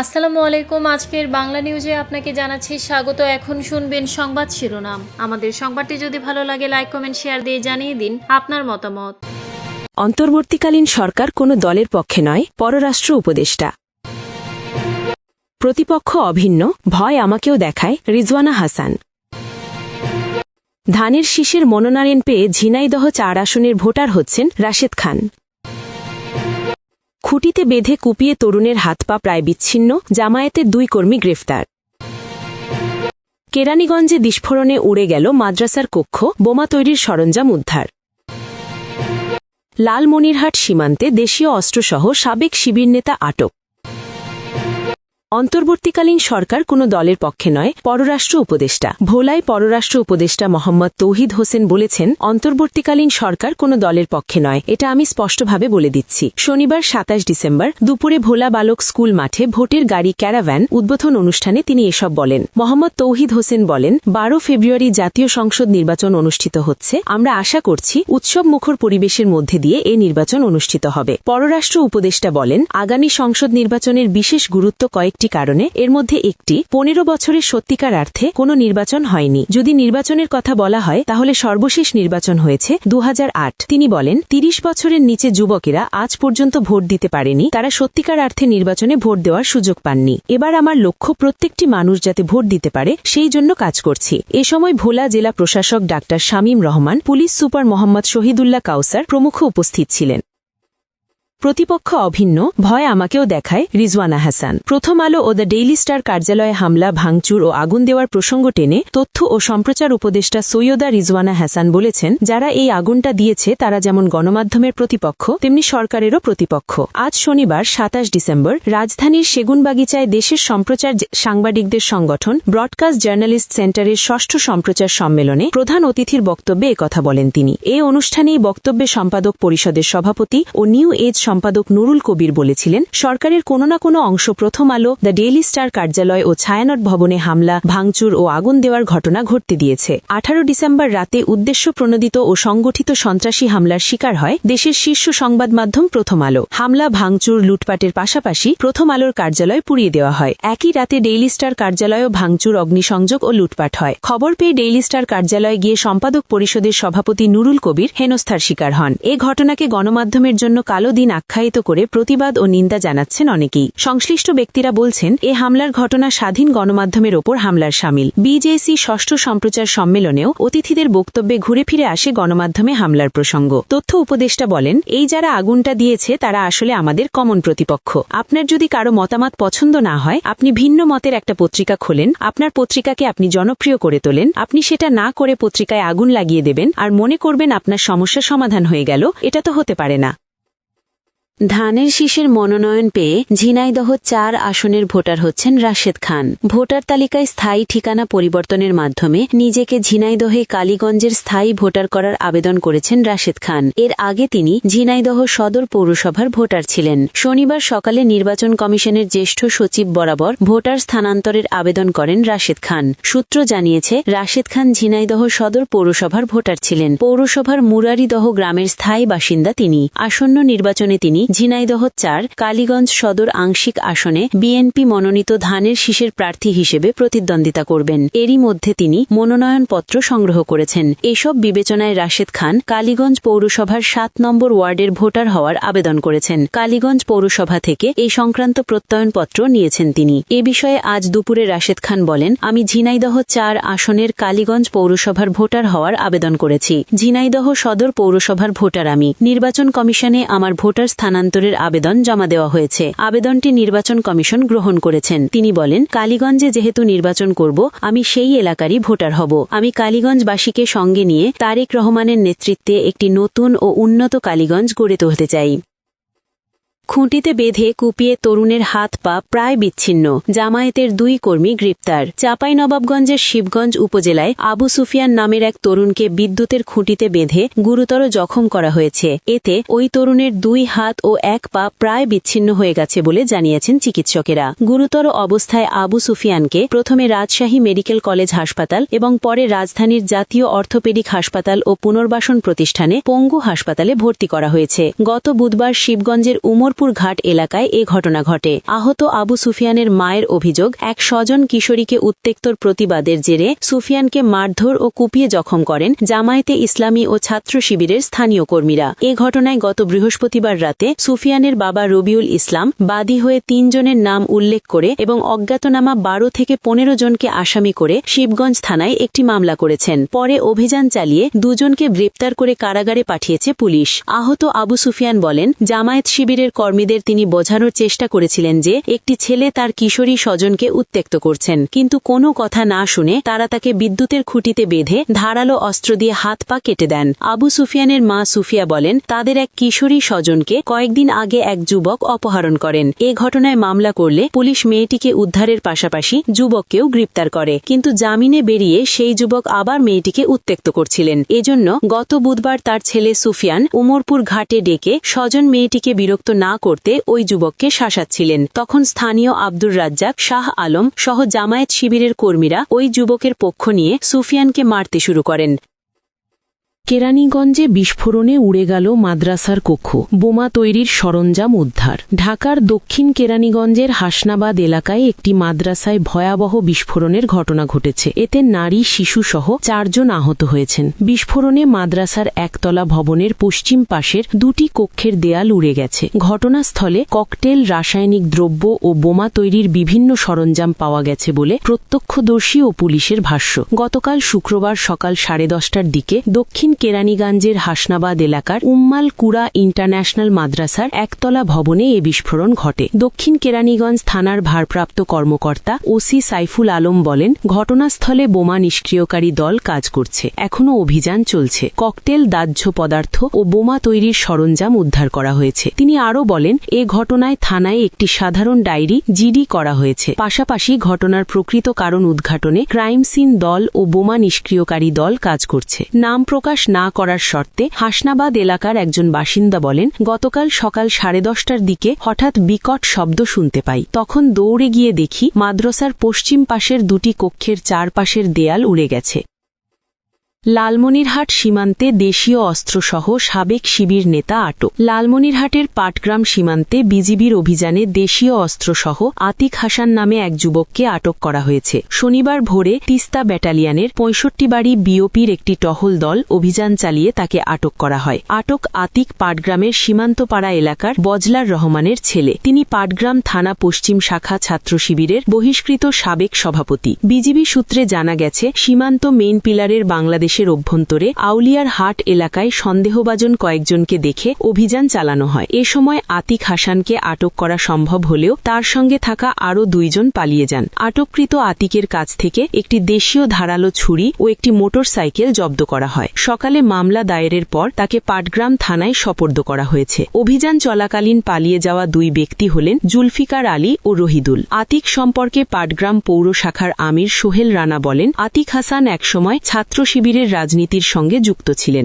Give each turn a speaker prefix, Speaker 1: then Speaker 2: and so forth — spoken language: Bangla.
Speaker 1: আসসালামু আলাইকুম। আজকের বাংলা নিউজে আপনাকে জানাচ্ছি স্বাগত। এখন শুনবেন সংবাদ শিরোনাম। আমাদের সংবাদটি যদি ভালো লাগে লাইক কমেন্ট শেয়ার দিয়ে জানিয়ে দিন আপনার মতামত।
Speaker 2: অন্তর্বর্তীকালীন সরকার কোনো দলের পক্ষে নয়, পররাষ্ট্র উপদেষ্টা। প্রতিপক্ষ অভিন্ন, ভয় আমাকেও দেখায় রিজওয়ানা হাসান। ধানের শীষের মনোনয়ন পেয়ে ঝিনাইদহ চার আসনের ভোটার হচ্ছেন রাশেদ খান। খুঁটিতে বেঁধে কুপিয়ে তরুণের হাত পা প্রায় বিচ্ছিন্ন, জামায়াতের দুই কর্মী গ্রেফতার। কেরানীগঞ্জে বিস্ফোরণে উড়ে গেল মাদ্রাসার কক্ষ, বোমা তৈরির সরঞ্জাম উদ্ধার। লালমনিরহাট সীমান্তে দেশীয় অস্ত্রসহ সাবেক শিবির নেতা আটক। অন্তর্বর্তীকালীন সরকার কোনো দলের পক্ষে নয়, পররাষ্ট্র উপদেষ্টা। ভোলায় পররাষ্ট্র উপদেষ্টা মোহাম্মদ তৌহিদ হোসেন বলেছেন, অন্তর্বর্তীকালীন সরকার কোনো দলের পক্ষে নয়, এটা আমি স্পষ্টভাবে বলে দিচ্ছি। শনিবার সাতাশ ডিসেম্বর, দুপুরে ভোলা বালক স্কুল মাঠে ভোটের গাড়ি ক্যারাভ্যান উদ্বোধন অনুষ্ঠানে তিনি এসব বলেন। মোহাম্মদ তৌহিদ হোসেন বলেন, বারো ফেব্রুয়ারি জাতীয় সংসদ নির্বাচন অনুষ্ঠিত হচ্ছে, আমরা আশা করছি উৎসব মুখর পরিবেশের মধ্যে দিয়ে এ নির্বাচন অনুষ্ঠিত হবে। পররাষ্ট্র উপদেষ্টা বলেন, আগামী সংসদ নির্বাচনের বিশেষ গুরুত্ব কয়েকটি কারণে এর মধ্যে একটি, পনেরো বছরের সত্যিকার অর্থে কোনো নির্বাচন হয়নি। যদি নির্বাচনের কথা বলা হয়, তাহলে সর্বশেষ নির্বাচন হয়েছে দু তিনি বলেন, তিরিশ বছরের নিচে যুবকেরা আজ পর্যন্ত ভোট দিতে পারেনি, তারা সত্যিকার অর্থে নির্বাচনে ভোট দেওয়ার সুযোগ পাননি। এবার আমার লক্ষ্য প্রত্যেকটি মানুষ যাতে ভোট দিতে পারে, সেই জন্য কাজ করছি। এ সময় ভোলা জেলা প্রশাসক doctor Shamim Rahman, police super Mohammad Shahidullah Kawsar প্রমুখ উপস্থিত ছিলেন। প্রতিপক্ষ অভিন্ন, ভয় আমাকেও দেখায় রিজওয়ানা হাসান। প্রথম আলো ও দ্য ডেইলি স্টার কার্যালয়ে হামলা, ভাঙচুর ও আগুন দেওয়ার প্রসঙ্গ টেনে তথ্য ও সম্প্রচার উপদেষ্টা সৈয়দা রিজওয়ানা হাসান বলেছেন, যারা এই আগুনটা দিয়েছে তারা যেমন গণমাধ্যমের প্রতিপক্ষ, তেমনি সরকারেরও প্রতিপক্ষ। আজ শনিবার সাতাশ ডিসেম্বর রাজধানীর সেগুনবাগিচায় দেশের সম্প্রচার সাংবাদিকদের সংগঠন ব্রডকাস্ট জার্নালিস্ট সেন্টারের ষষ্ঠ সম্প্রচার সম্মেলনে প্রধান অতিথির বক্তব্যে একথা বলেন তিনি। এ অনুষ্ঠানেই বক্তব্যে সম্পাদক পরিষদের সভাপতি ও নিউ এজ সম্পাদক নুরুল কবির বলেছিলেন, সরকারের কোনো না কোনো অংশ প্রথম আলো, দ্য ডেইলি স্টার কার্যালয় ও ছায়ানট ভবনে হামলা, ভাঙচুর ও আগুন দেওয়ার ঘটনা ঘটতে দিয়েছে। আঠারো ডিসেম্বর রাতে উদ্দেশ্য প্রণোদিত ও সংগঠিত সন্ত্রাসী হামলার শিকার হয় দেশের শীর্ষ সংবাদ মাধ্যম প্রথম আলো। হামলা, ভাঙচুর, লুটপাটের পাশাপাশি প্রথম আলোর কার্যালয় পুড়িয়ে দেওয়া হয়। একই রাতে ডেইলি স্টার কার্যালয়ও ভাঙচুর, অগ্নিসংযোগ ও লুটপাট হয়। খবর পেয়ে ডেইলি স্টার কার্যালয়ে গিয়ে সম্পাদক পরিষদের সভাপতি নুরুল কবির হেনস্থার শিকার হন। এ ঘটনাকে গণমাধ্যমের জন্য কালো দিন আখ্যায়িত করে প্রতিবাদ ও নিন্দা জানাচ্ছেন অনেকেই। সংশ্লিষ্ট ব্যক্তিরা বলছেন, এ হামলার ঘটনা স্বাধীন গণমাধ্যমের ওপর হামলার সামিল। বিজেসি ষষ্ঠ সম্প্রচার সম্মেলনেও অতিথিদের বক্তব্যে ঘুরে ফিরে আসে গণমাধ্যমে হামলার প্রসঙ্গ। তথ্য উপদেষ্টা বলেন, এই যারা আগুনটা দিয়েছে, তারা আসলে আমাদের কমন প্রতিপক্ষ। আপনার যদি কারও মতামত পছন্দ না হয়, আপনি ভিন্ন মতের একটা পত্রিকা খোলেন, আপনার পত্রিকাকে আপনি জনপ্রিয় করে তোলেন, আপনি সেটা না করে পত্রিকায় আগুন লাগিয়ে দেবেন, আর মনে করবেন আপনার সমস্যা সমাধান হয়ে গেল, এটা তো হতে পারে না। ধানের শীষের মনোনয়ন পেয়ে ঝিনাইদহ চার আসনের ভোটার হচ্ছেন রাশেদ খান। ভোটার তালিকায় স্থায়ী ঠিকানা পরিবর্তনের মাধ্যমে নিজেকে ঝিনাইদহে কালীগঞ্জের স্থায়ী ভোটার করার আবেদন করেছেন রাশেদ খান। এর আগে তিনি ঝিনাইদহ সদর পৌরসভার ভোটার ছিলেন। শনিবার সকালে নির্বাচন কমিশনের জ্যেষ্ঠ সচিব বরাবর ভোটার স্থানান্তরের আবেদন করেন রাশেদ খান। সূত্র জানিয়েছে, রাশেদ খান ঝিনাইদহ সদর পৌরসভার ভোটার ছিলেন। পৌরসভার মুরারিদহ গ্রামের স্থায়ী বাসিন্দা তিনি। আসন্ন নির্বাচনে তিনি ঝিনাইদহ চার, কালীগঞ্জ সদর আংশিক আসনে বিএনপি মনোনীত ধানের শীষের প্রার্থী হিসেবে প্রতিদ্বন্দ্বিতা করবেন। এরই মধ্যে তিনি মনোনয়নপত্র সংগ্রহ করেছেন। এসব বিবেচনায় রাশেদ খান কালীগঞ্জ পৌরসভার সাত নম্বর ওয়ার্ডের ভোটার হওয়ার আবেদন করেছেন। কালীগঞ্জ পৌরসভা থেকে এই সংক্রান্ত প্রত্যয়নপত্র নিয়েছেন তিনি। এ বিষয়ে আজ দুপুরে রাশেদ খান বলেন, আমি ঝিনাইদহ চার আসনের কালীগঞ্জ পৌরসভার ভোটার হওয়ার আবেদন করেছি। ঝিনাইদহ সদর পৌরসভার ভোটার আমি। নির্বাচন কমিশনে আমার ভোটার স্থানান্তরের আবেদন জমা দেওয়া হয়েছে। আবেদনটি নির্বাচন কমিশন গ্রহণ করেছেন। তিনি বলেন, কালীগঞ্জে যেহেতু নির্বাচন করব, আমি সেই এলাকারই ভোটার হব। আমি কালীগঞ্জবাসীকে সঙ্গে নিয়ে তারেক রহমানের নেতৃত্বে একটি নতুন ও উন্নত কালীগঞ্জ গড়ে তুলতে চাই। খুঁটিতে বেঁধে কুপিয়ে তরুণের হাত পা প্রায় বিচ্ছিন্ন। জামায়াতের দুই কর্মী গ্রেপ্তার। চাঁপাইনবাবগঞ্জের শিবগঞ্জ উপজেলায় আবু সুফিয়ান নামের এক তরুণকে বিদ্যুতের খুঁটিতে বেঁধে গুরুতর জখম করা হয়েছে। এতে ওই তরুণের দুই হাত ও এক পা প্রায় বিচ্ছিন্ন হয়ে গেছে বলে জানিয়েছেন চিকিৎসকেরা। গুরুতর অবস্থায় আবু সুফিয়ানকে প্রথমে রাজশাহী মেডিকেল কলেজ হাসপাতাল এবং পরে রাজধানীর জাতীয় অর্থোপেডিক হাসপাতাল ও পুনর্বাসন প্রতিষ্ঠানে পঙ্গু হাসপাতালে ভর্তি করা হয়েছে। গত বুধবার শিবগঞ্জের উমরপুর উমরপুর ঘাট এলাকায় এ ঘটনা ঘটে। আহত আবু সুফিয়ানের মায়ের অভিযোগ, এক স্বজন কিশোরীকে উত্তেক্তর প্রতিবাদের জেরে সুফিয়ানকে মারধর ও কুপিয়ে জখম করেন জামায়াতে ইসলামী ও ছাত্র শিবিরের স্থানীয় কর্মীরা। এ ঘটনায় গত বৃহস্পতিবার রাতে সুফিয়ানের বাবা রবিউল ইসলাম, বাদী হয়ে তিনজনের নাম উল্লেখ করে এবং অজ্ঞাতনামা বারো থেকে পনেরো জনকে আসামি করে শিবগঞ্জ থানায় একটি মামলা করেছেন। পরে অভিযান চালিয়ে দুজনকে গ্রেপ্তার করে কারাগারে পাঠিয়েছে পুলিশ। আহত আবু সুফিয়ান বলেন, জামায়াত শিবিরের কর্মীদের তিনি বোঝানোর চেষ্টা করেছিলেন যে একটি ছেলে তার কিশোরী স্বজনকে উত্ত্যক্ত করছেন। কিন্তু কোনো কথা না শুনে তারা তাকে বিদ্যুতের খুঁটিতে বেঁধে ধারালো অস্ত্র দিয়ে হাত পা কেটে দেন। আবু সুফিয়ানের মা সুফিয়া বলেন, তাদের এক কিশোরী স্বজনকে কয়েকদিন আগে এক যুবক অপহরণ করেন। এ ঘটনায় মামলা করলে পুলিশ মেয়েটিকে উদ্ধারের পাশাপাশি যুবককেও গ্রেপ্তার করে। কিন্তু জামিনে বেরিয়ে সেই যুবক আবার মেয়েটিকে উত্ত্যক্ত করছিলেন। এজন্য গত বুধবার তার ছেলে সুফিয়ান উমরপুর ঘাটে ডেকে স্বজন মেয়েটিকে বিরক্ত না করতে ওই যুবককে শাসাচ্ছিলেন। তখন স্থানীয় আব্দুর রাজ্জাক, শাহ আলম সহ জামায়াত শিবিরের কর্মীরা ওই যুবকের পক্ষ নিয়ে সুফিয়ানকে মারতে শুরু করেন। কেরানীগঞ্জে বিস্ফোরণে উড়ে গেল মাদ্রাসার কক্ষ। বোমা তৈরির সরঞ্জাম উদ্ধার। ঢাকার দক্ষিণ কেরানীগঞ্জের হাসনাবাদ এলাকায় একটি মাদ্রাসায় ভয়াবহ বিস্ফোরণের ঘটনা ঘটেছে। এতে নারী, শিশুসহ চারজন আহত হয়েছেন। বিস্ফোরণে মাদ্রাসার একতলা ভবনের পশ্চিম পাশের দুটি কক্ষের দেয়াল উড়ে গেছে। ঘটনাস্থলে ককটেল, রাসায়নিক দ্রব্য ও বোমা তৈরির বিভিন্ন সরঞ্জাম পাওয়া গেছে বলে প্রত্যক্ষদর্শী ও পুলিশের ভাষ্য। গতকাল শুক্রবার সকাল সাড়ে দশটার দিকে দক্ষিণ কেরানীগঞ্জের হাসনাবাদ এলাকার উম্মাল কুড়া ইন্টারন্যাশনাল মাদ্রাসার একতলা ভবনে এ বিস্ফোরণ ঘটে। দক্ষিণ কেরানীগঞ্জ থানার ভারপ্রাপ্ত কর্মকর্তা ওসি সাইফুল আলম বলেন, ঘটনাস্থলে বোমা নিষ্ক্রিয়কারী দল কাজ করছে। এখনও অভিযান চলছে। ককটেল, দাহ্য পদার্থ ও বোমা তৈরির সরঞ্জাম উদ্ধার করা হয়েছে। তিনি আরও বলেন, এ ঘটনায় থানায় একটি সাধারণ ডায়েরি জিডি করা হয়েছে। পাশাপাশি ঘটনার প্রকৃত কারণ উদ্ঘাটনে ক্রাইম সিন দল ও বোমা নিষ্ক্রিয়কারী দল কাজ করছে। নাম প্রকাশ না করার শর্তে হাসনাবাদ এলাকার একজন বাসিন্দা বলেন, গতকাল সকাল সাড়ে দশটার দিকে হঠাৎ বিকট শব্দ শুনতে পাই। তখন দৌড়ে গিয়ে দেখি মাদ্রাসার পশ্চিম পাশের দুটি কক্ষের চারপাশের দেয়াল উড়ে গেছে। লালমনিরহাট সীমান্তে দেশীয় অস্ত্রসহ সাবেক শিবির নেতা আটক। লালমনিরহাটের পাটগ্রাম সীমান্তে বিজিবির অভিযানে দেশীয় অস্ত্রসহ আতিক হাসান নামে এক যুবককে আটক করা হয়েছে। শনিবার ভোরে তিস্তা ব্যাটালিয়নের পঁয়ষট্টি বাড়ি বিওপির একটি টহল দল অভিযান চালিয়ে তাকে আটক করা হয়। আটক আতিক পাটগ্রামের সীমান্তপাড়া এলাকার বজলার রহমানের ছেলে। তিনি পাটগ্রাম থানা পশ্চিম শাখা ছাত্র শিবিরের বহিষ্কৃত সাবেক সভাপতি। বিজিবি সূত্রে জানা গেছে, সীমান্ত মেইন পিলারের বাংলাদেশের অভ্যন্তরে আউলিয়ার হাট এলাকায় সন্দেহভাজন কয়েকজনকে দেখে অভিযান চালানো হয়। এ সময় আতিক হাসানকে আটক করা সম্ভব হলেও তার সঙ্গে থাকা আরও দুইজন পালিয়ে যান। আটককৃত আতিকের কাছ থেকে একটি দেশীয় ধারালো ছুরি ও একটি মোটরসাইকেল জব্দ করা হয়। সকালে মামলা দায়েরের পর তাকে পাটগ্রাম থানায় সপর্দ করা হয়েছে। অভিযান চলাকালীন পালিয়ে যাওয়া দুই ব্যক্তি হলেন জুলফিকার আলী ও রহিদুল। আতিক সম্পর্কে পাটগ্রাম পৌর শাখার আমির সোহেল রানা বলেন, আতিক হাসান একসময় ছাত্র রাজনীতির সঙ্গে যুক্ত ছিলেন।